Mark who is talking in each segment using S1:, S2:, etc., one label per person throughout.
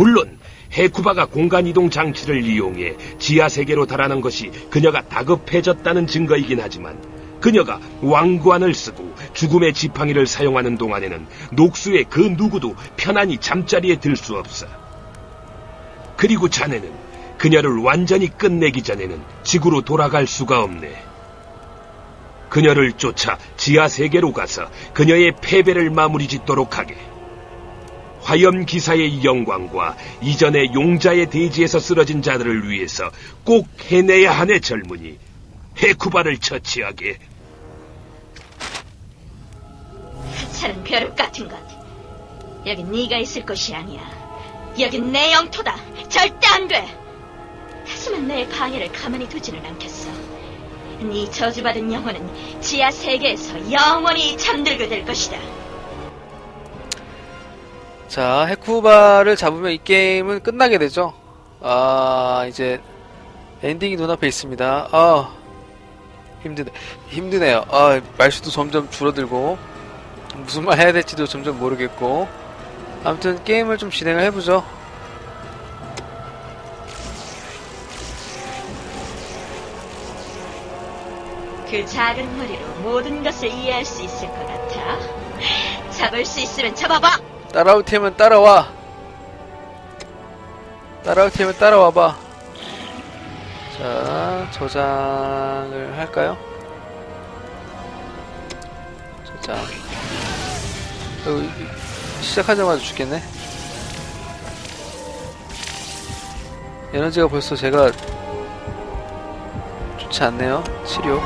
S1: 물론 헤쿠바가 공간이동 장치를 이용해 지하 세계로 달하는 것이 그녀가 다급해졌다는 증거이긴 하지만 그녀가 왕관을 쓰고 죽음의 지팡이를 사용하는 동안에는 녹수의 그 누구도 편안히 잠자리에 들 수 없어. 그리고 자네는 그녀를 완전히 끝내기 전에는 지구로 돌아갈 수가 없네. 그녀를 쫓아 지하 세계로 가서 그녀의 패배를 마무리 짓도록 하게. 화염 기사의 영광과 이전의 용자의 대지에서 쓰러진 자들을 위해서 꼭 해내야 하네 젊은이. 헤쿠바를 처치하게.
S2: 하찮은 벼룩 같은 것. 여긴 네가 있을 곳이 아니야. 여긴 내 영토다. 절대 안 돼. 하지만 내 방해를 가만히 두지는 않겠어. 네 저주받은 영혼은 지하 세계에서 영원히 잠들게 될 것이다.
S3: 자, 헤쿠바를 잡으면 이 게임은 끝나게 되죠. 아, 이제 엔딩이 눈앞에 있습니다. 아, 힘드네, 힘드네요. 아, 말수도 점점 줄어들고 무슨 말 해야 될지도 점점 모르겠고. 아무튼 게임을 좀 진행을 해보죠.
S2: 그 작은 머리로 모든 것을 이해할 수 있을 것 같아. 잡을 수 있으면 잡아봐.
S3: 따라올 테면 따라와. 따라올 테면 따라와봐. 자, 저장을 할까요? 저장. 어, 시작하자마자 죽겠네. 에너지가 벌써 제가 좋지 않네요. 치료.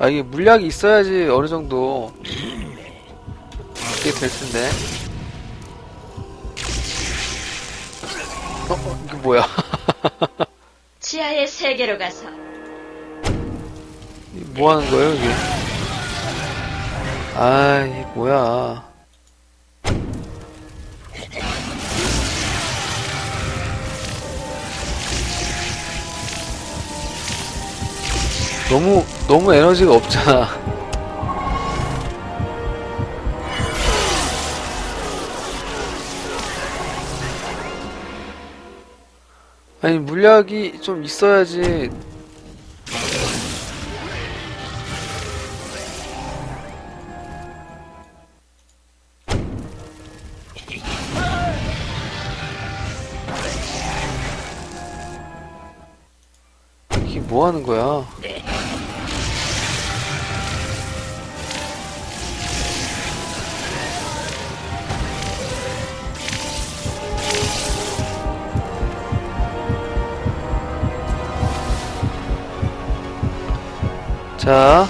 S3: 아 이게 물약이 있어야지 어느 정도 이게 될 텐데. 어, 어 이거 뭐야?
S2: 지하의 세계로 가서
S3: 이게 뭐 하는 거예요 이게? 아 이게 뭐야? 너무 너무 에너지가 없잖아. 아니 물약이 좀 있어야지 이게 뭐 하는 거야? 자,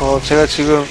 S3: 어, 제가 지금,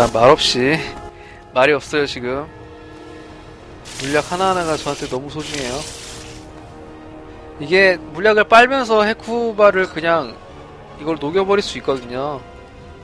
S3: 자, 말없이, 말이 없어요, 지금. 물약 하나하나가 저한테 너무 소중해요. 이게 물약을 빨면서 헤쿠바를 그냥 이걸 녹여버릴 수 있거든요.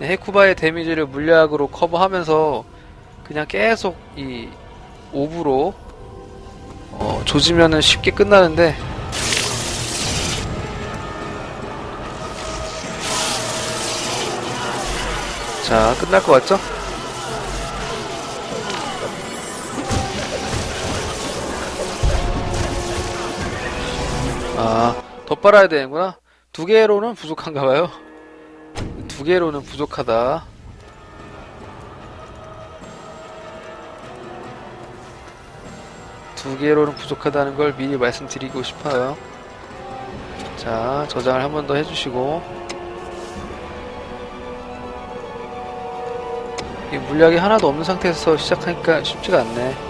S3: 헤쿠바의 데미지를 물약으로 커버하면서 그냥 계속 이 오브로 어, 조지면은 쉽게 끝나는데 자 끝날 것 같죠? 더 빨아야 되는구나. 두 개로는 부족한가 봐요. 두 개로는 부족하다. 두 개로는 부족하다는 걸 미리 말씀드리고 싶어요. 자, 저장을 한 번 더 해주시고. 이 물약이 하나도 없는 상태에서 시작하니까 쉽지가 않네.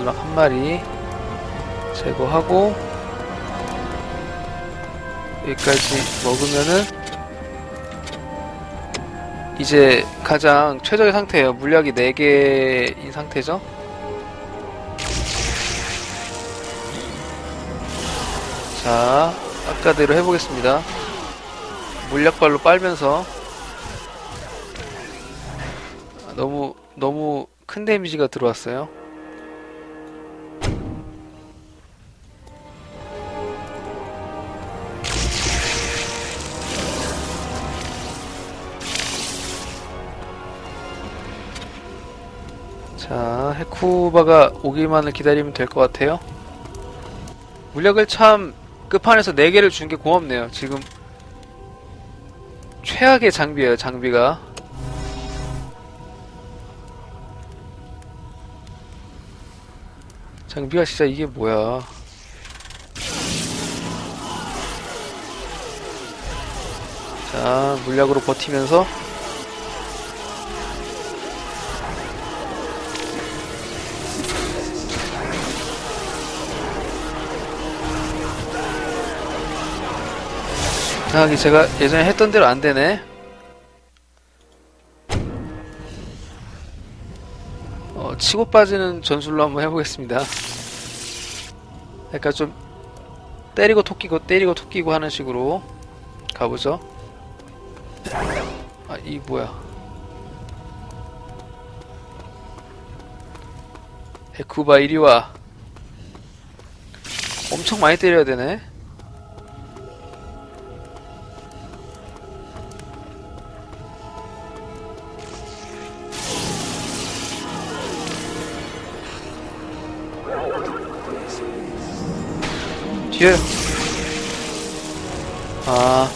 S3: 마지막 한 마리 제거하고 여기까지 먹으면은 이제 가장 최적의 상태예요. 물약이 4개인 상태죠. 자, 아까대로 해보겠습니다. 물약발로 빨면서 아, 너무 너무 큰 데미지가 들어왔어요. 자, 헤쿠바가 오기만을 기다리면 될 것 같아요. 물약을 참 끝판에서 4개를 준 게 고맙네요. 지금 최악의 장비예요, 장비가. 장비가 진짜 이게 뭐야. 자, 물약으로 버티면서 아, 이게 제가 예전에 했던 대로 안 되네. 어, 치고 빠지는 전술로 한번 해보겠습니다. 약간 좀 때리고 토끼고 때리고 토끼고 하는 식으로 가보죠. 아, 이 뭐야. 헤쿠바 이리 와. 엄청 많이 때려야 되네. 뒤에 아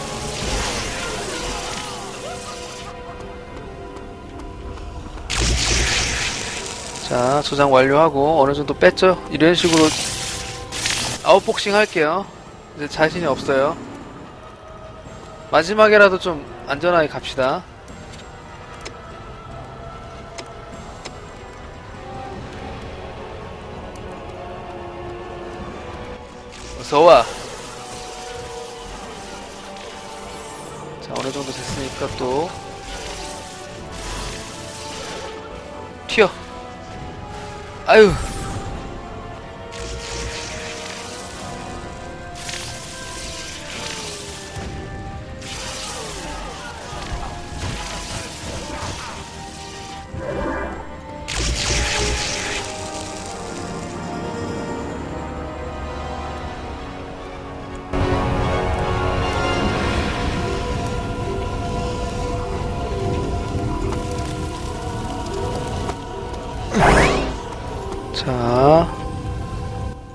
S3: 자, 저장 완료하고 어느 정도 뺐죠? 이런 식으로 아웃복싱 할게요. 이제 자신이 없어요. 마지막에라도 좀 안전하게 갑시다. 어서 와. 자, 어느 정도 됐으니까 또 튀어. 아유.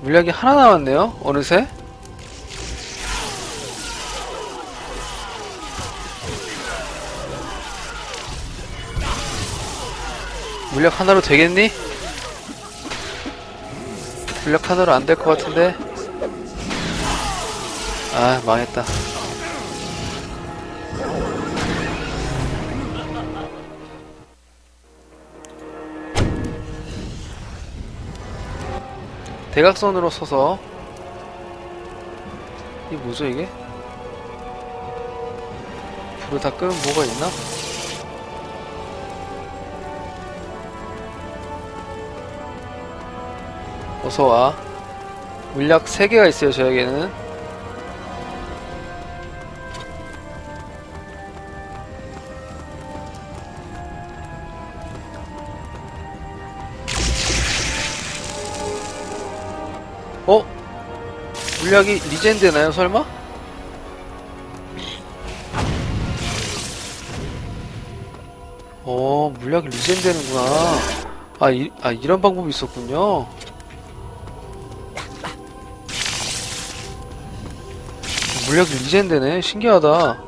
S3: 물약이 하나 남았네요. 어느새. 물약 하나로 되겠니? 물약 하나로 안 될 것 같은데. 아, 망했다. 대각선으로 서서 이게 뭐죠 이게? 불을 다 끄면 뭐가 있나? 어서와 물약 3개가 있어요 저에게는 물약이 리젠되나요, 설마? 어, 물약이 리젠되는구나. 아, 이, 아, 이런 방법이 있었군요. 물약이 리젠되네. 신기하다.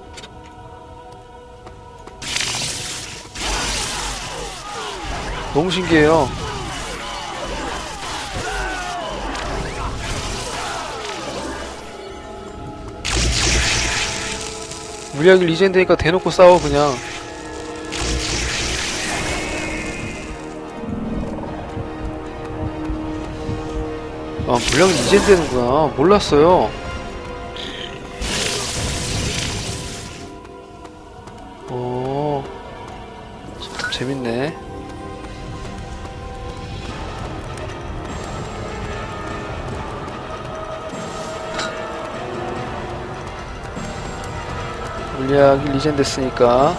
S3: 너무 신기해요. 물약이 리젠드니까 대놓고 싸워 그냥. 아 물약이 리젠드는구나. 몰랐어요. 오, 참 재밌네. 물약이 리젠 됐으니까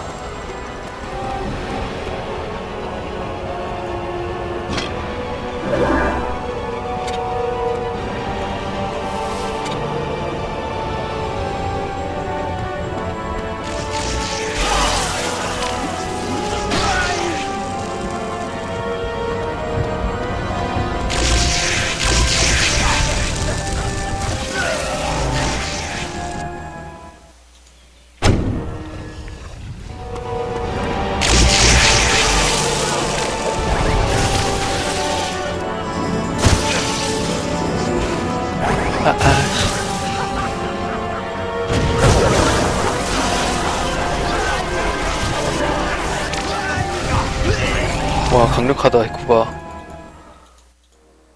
S3: 강력하다 헤쿠바.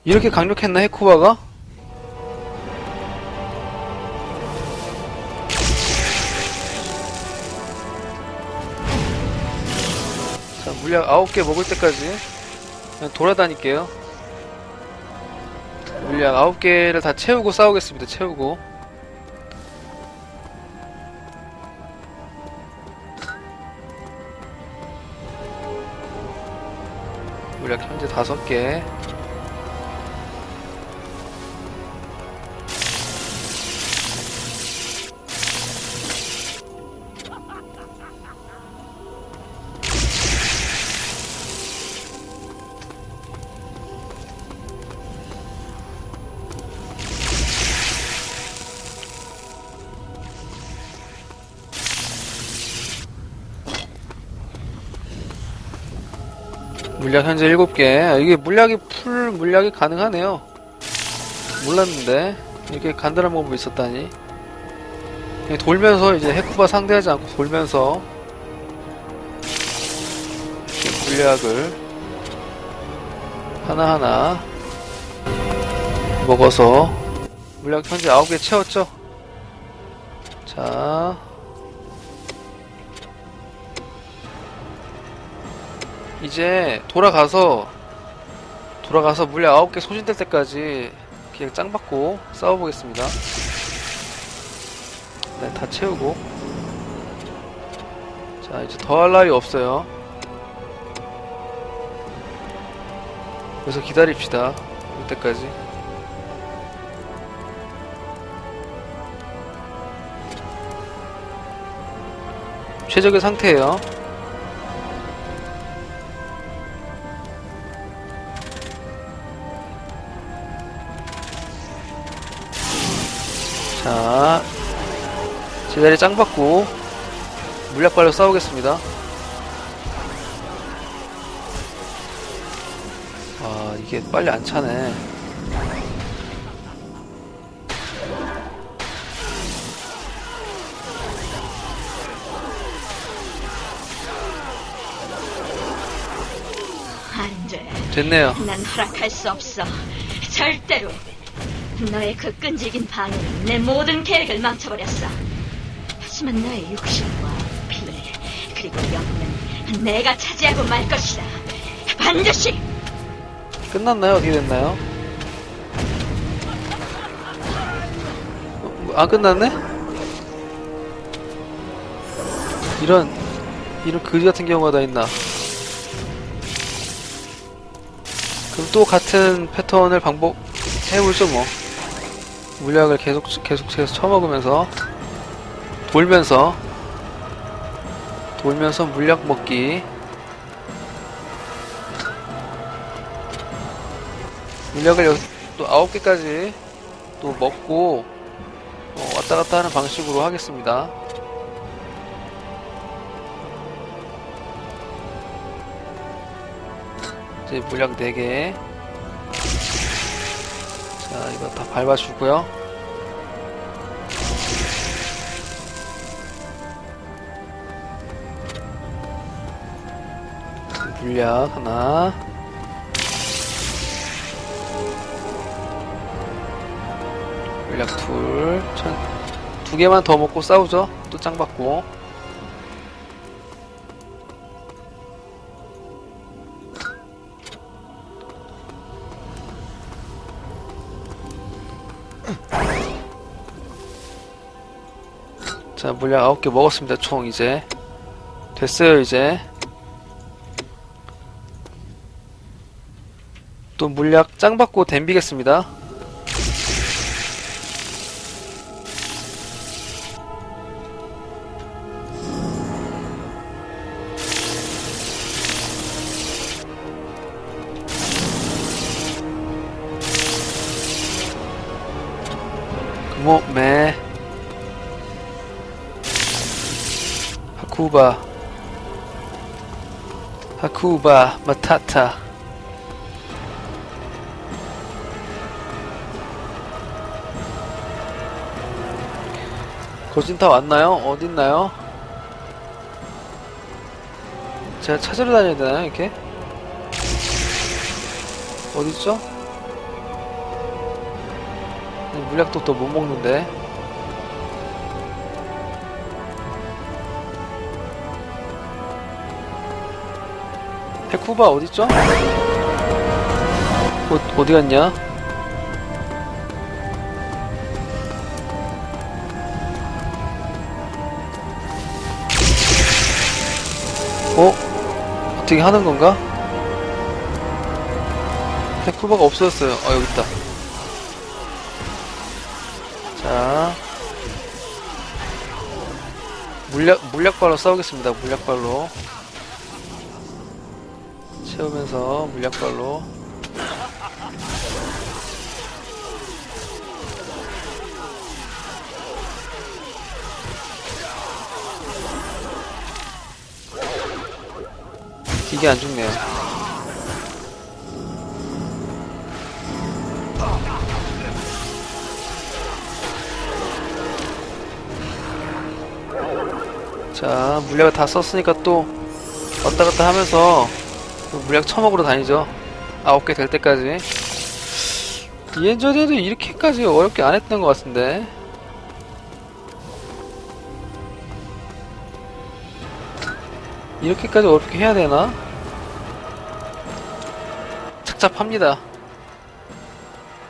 S3: 이렇게 강력했나 헤쿠바가? 자 물약 9개 먹을 때까지 그냥 돌아다닐게요. 물약 9개를 다 채우고 싸우겠습니다 채우고 현재 5개 물약 현재 7개. 아, 이게 물약이 풀 물약이 가능하네요. 몰랐는데 이렇게 간단한 방법이 있었다니. 돌면서 이제 해쿠바 상대하지 않고 돌면서 물약을 하나하나 먹어서 물약 현재 9개 채웠죠? 자 이제 돌아가서 돌아가서 물약 9개 소진될 때까지 그냥 짱 받고 싸워보겠습니다. 네, 다 채우고. 자 이제 더할 나위 없어요. 그래서 기다립시다. 그때까지. 최적의 상태예요 자, 제자리 짱 받고 물약발로 싸우겠습니다. 아, 이게 빨리 안 차네.
S2: 안 돼.
S3: 됐네요.
S2: 난 허락할 수 없어. 절대로. 너의 그 끈질긴 방해는 내 모든 계획을 망쳐버렸어. 하지만 너의 육신과 피, 그리고 영혼은 내가 차지하고 말 것이다. 반드시!
S3: 끝났나요? 어떻게 됐나요? 어, 뭐, 아, 끝났네? 이런, 이런 그지 같은 경우가 다 있나. 그럼 또 같은 패턴을 반복해보죠, 뭐. 물약을 계속, 계속, 계속 쳐먹으면서, 돌면서, 돌면서 물약 먹기. 물약을 여기 또 9개까지 또 먹고 어, 왔다 갔다 하는 방식으로 하겠습니다. 이제 물약 4개. 자, 이거 다 밟아주고요. 물약 하나. 물약 둘. 천, 두 개만 더 먹고 싸우죠. 또 짱 받고. 자, 물약 9개 먹었습니다, 총 이제. 됐어요, 이제. 또 물약 짱 받고 댐비겠습니다. 금호 매 하쿠바 하쿠바 마타타 거진 다 왔나요? 어딨나요? 제가 찾으러 다녀야 되나요, 이렇게? 어딨죠? 또못 먹는데. 헤쿠바 어딨죠? 어, 어디 갔냐? 어? 어떻게 하는 건가? 헤쿠바가 없어졌어요. 어, 여기 있다. 자. 물약, 물약발로 싸우겠습니다. 물약발로. 채우면서 물약발로. 이게 안 죽네요. 자, 물약을 다 썼으니까 또 왔다 갔다 하면서 또 물약 처먹으러 다니죠. 아홉 개 될 때까지. 예전에도 이렇게까지 어렵게 안 했던 것 같은데. 이렇게까지 어렵게 해야 되나? 착잡합니다.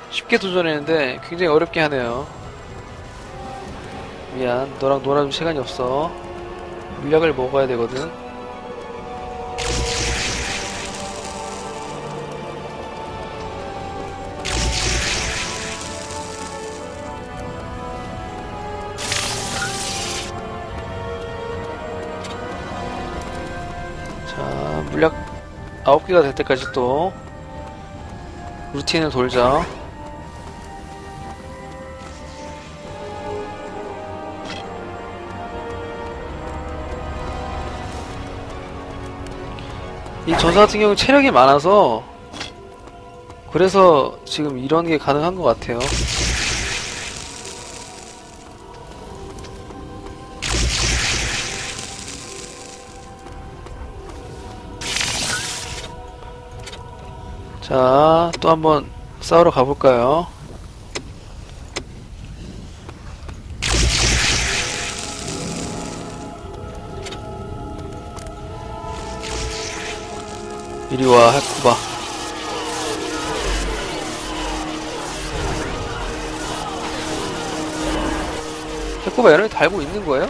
S3: 쉽게 도전했는데 굉장히 어렵게 하네요. 미안, 너랑 놀아줄 시간이 없어. 물약을 먹어야 되거든. 자, 물약 9개가 될 때까지 또 루틴을 돌자. 이 전사 같은 경우 체력이 많아서 그래서 지금 이런 게 가능한 것 같아요. 자, 또 한번 싸우러 가볼까요? 이리 와, 해쿠바. 해쿠바 에너지 달고 있는 거예요?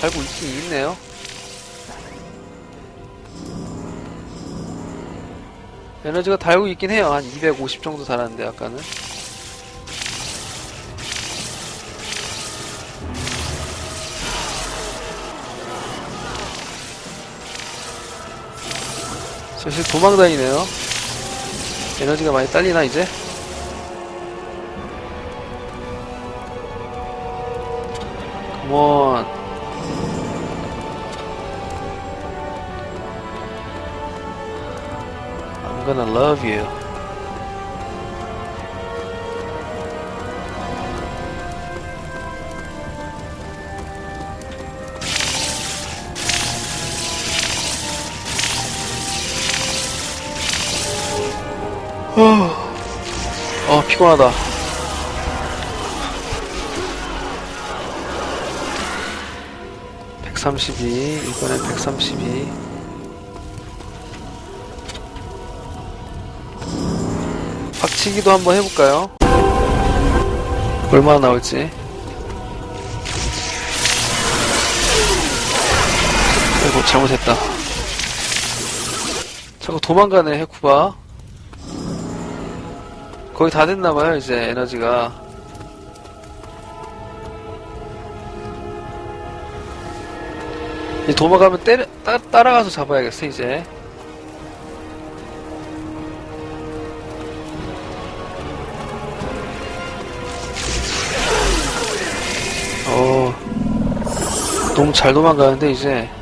S3: 달고 있긴 있네요. 에너지가 달고 있긴 해요. 한 250 정도 달았는데, 아까는. 슬슬 도망다니네요. 에너지가 많이 딸리나, 이제? 컴온. gonna love you. 피곤하다. (132) 이번엔 (132) 박치기도 한번 해볼까요? 얼마나 나올지. 아이고, 잘못했다. 자꾸 도망가네, 해쿠바. 거의 다 됐나봐요, 이제, 에너지가. 이 도망가면 때려, 따, 따라가서 잡아야겠어, 이제. 어, 너무 잘 도망가는데, 이제.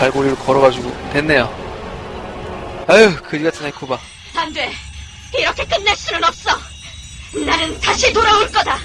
S3: 갈고리를 걸어가지고, 됐네요. 아유, 그지 같은 에코바.
S2: 안 돼. 이렇게 끝낼 수는 없어. 나는 다시 돌아올 거다.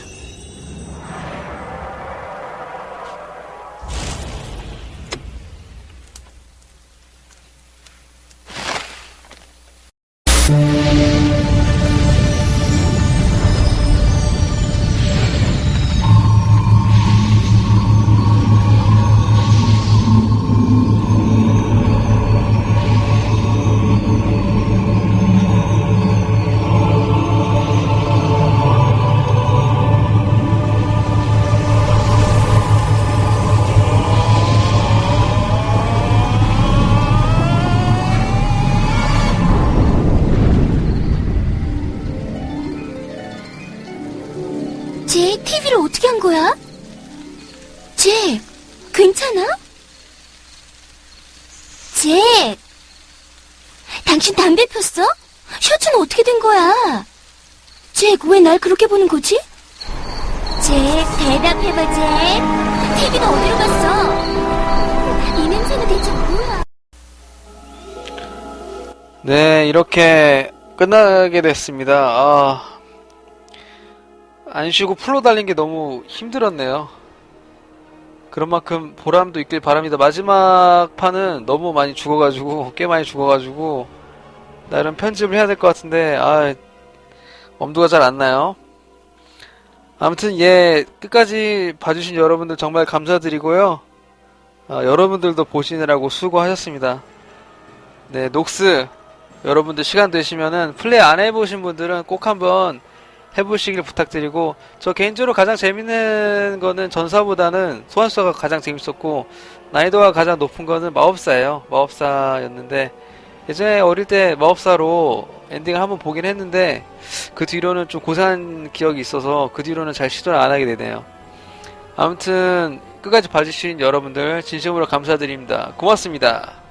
S4: TV를 어떻게 한 거야? 쟤 괜찮아? 쟤 당신 담배 폈어? 셔츠는 어떻게 된 거야? 쟤왜 날 그렇게 보는 거지? 쟤 대답해봐 쟤 TV는 어디로 갔어? 이 냄새는 대체 뭐야?
S3: 네, 이렇게 끝나게 됐습니다. 아, 안 쉬고 풀로 달린 게 너무 힘들었네요. 그런 만큼 보람도 있길 바랍니다. 마지막 판은 너무 많이 죽어가지고, 꽤 많이 죽어가지고, 나름 편집을 해야 될 것 같은데, 아, 엄두가 잘 안 나요. 아무튼, 예, 끝까지 봐주신 여러분들 정말 감사드리고요. 아, 여러분들도 보시느라고 수고하셨습니다. 네, 녹스, 여러분들 시간 되시면은 플레이 안 해보신 분들은 꼭 한번 해보시길 부탁드리고 저 개인적으로 가장 재밌는 거는 전사보다는 소환수가 가장 재밌었고 난이도가 가장 높은 거는 마법사예요. 마법사였는데 예전에 어릴 때 마법사로 엔딩을 한번 보긴 했는데 그 뒤로는 좀 고생한 기억이 있어서 그 뒤로는 잘 시도를 안 하게 되네요. 아무튼 끝까지 봐주신 여러분들 진심으로 감사드립니다. 고맙습니다